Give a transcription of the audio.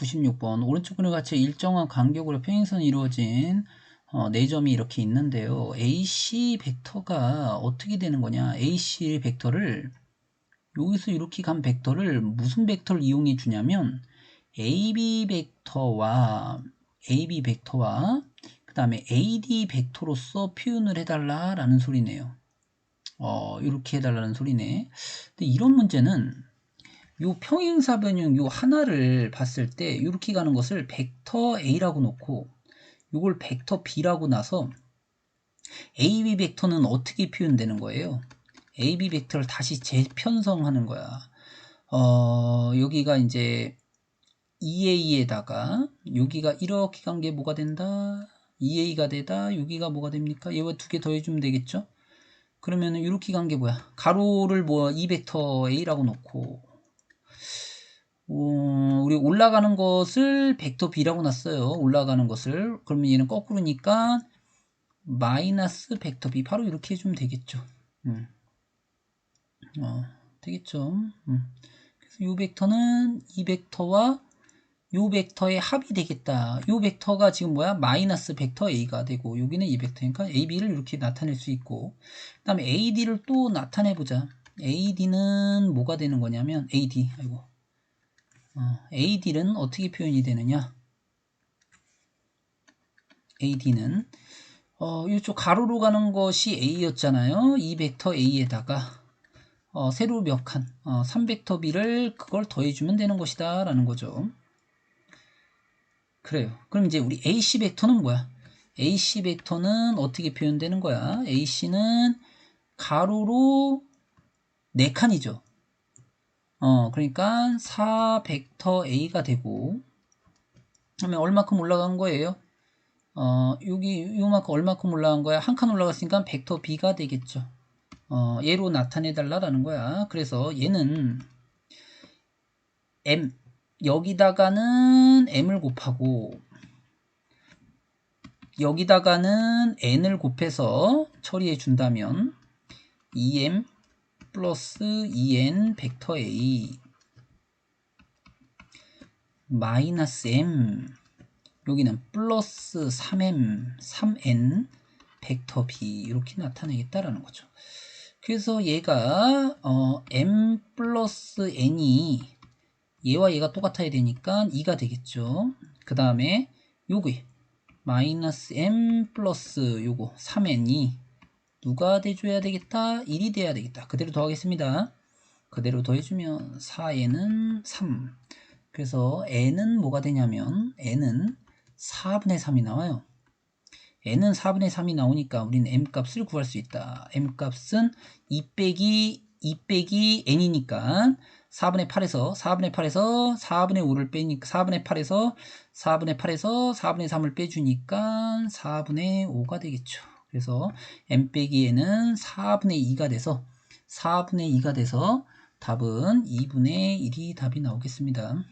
96번 오른쪽 그림 같이 일정한 간격으로 평행선이 이루어진 어, 네 점이 이렇게 있는데요. AC 벡터가 어떻게 되는 거냐? AC 벡터를 여기서 이렇게 간 벡터를 무슨 벡터를 이용해 주냐면 AB 벡터와 AB 벡터와 그 다음에 AD 벡터로서 표현을 해달라라는 소리네요. 어, 이렇게 해달라는 소리네. 근데 이런 문제는 요 평행사 변형 요 하나를 봤을 때 이렇게 가는 것을 벡터 A라고 놓고 요걸 벡터 B라고 나서 AB 벡터는 어떻게 표현되는 거예요? AB 벡터를 다시 재편성하는 거야. 어, 여기가 이제 2A에다가 여기가 이렇게 간 게 뭐가 된다? 2A가 되다. 여기가 뭐가 됩니까? 얘와 두 개 더해주면 되겠죠? 그러면은 이렇게 간 게 뭐야? 가로를 뭐 2벡터 A라고 놓고 어, 우리 올라가는 것을 벡터 B라고 놨어요. 올라가는 것을. 그러면 얘는 거꾸로니까 마이너스 벡터 B 바로 이렇게 해주면 되겠죠. 음. 어, 되겠죠. 음. 그래서 이 벡터는 이 벡터와 요 벡터의 합이 되겠다. 요 벡터가 지금 뭐야? 마이너스 벡터 A가 되고 여기는 이 벡터니까 AB를 이렇게 나타낼 수 있고 그 다음에 AD를 또 나타내 보자. AD는 뭐가 되는 거냐면 AD 아이고 어, AD는 어떻게 표현이 되느냐? AD는 어, 이쪽 가로로 가는 것이 A였잖아요. 이 벡터 A에다가 어, 세로 몇 칸, 어, 3벡터 B를 그걸 더해주면 되는 것이다 라는 거죠. 그래요. 그럼 이제 우리 AC 벡터는 뭐야? AC 벡터는 어떻게 표현되는 거야? AC는 가로로 4칸이죠. 어, 그러니까 4 벡터 A가 되고 그러면 얼마큼 올라간 거예요? 어, 여기 요만큼 얼마큼 올라간 거야? 한 칸 올라갔으니까 벡터 B가 되겠죠. 어, 얘로 나타내 달라라는 거야. 그래서 얘는 M 여기다가는 m을 곱하고 여기다가는 n을 곱해서 처리해 준다면 2m 플러스 2n 벡터 a 마이너스 m 여기는 플러스 3m 3n 벡터 b 이렇게 나타내겠다라는 거죠. 그래서 얘가 어, m 플러스 n이 얘와 얘가 똑같아야 되니까 2가 되겠죠. 그 다음에 요거 마이너스 m 플러스 요거 3n이 누가 돼줘야 되겠다? 1이 돼야 되겠다. 그대로 더하겠습니다. 그대로 더해주면 4n은 3 그래서 n은 뭐가 되냐면 n은 4분의 3이 나와요. n은 4분의 3이 나오니까 우리는 m 값을 구할 수 있다. m 값은 2 빼기 2 빼기 n이니까 4분의 8에서 4분의 8에서 4분의 5를 빼니까 4분의 8에서 4분의 8에서 4분의 3을 빼주니까 4분의 5가 되겠죠. 그래서 m 빼기 n은 4분의 2가 돼서 4분의 2가 돼서 답은 2분의 1이 답이 나오겠습니다.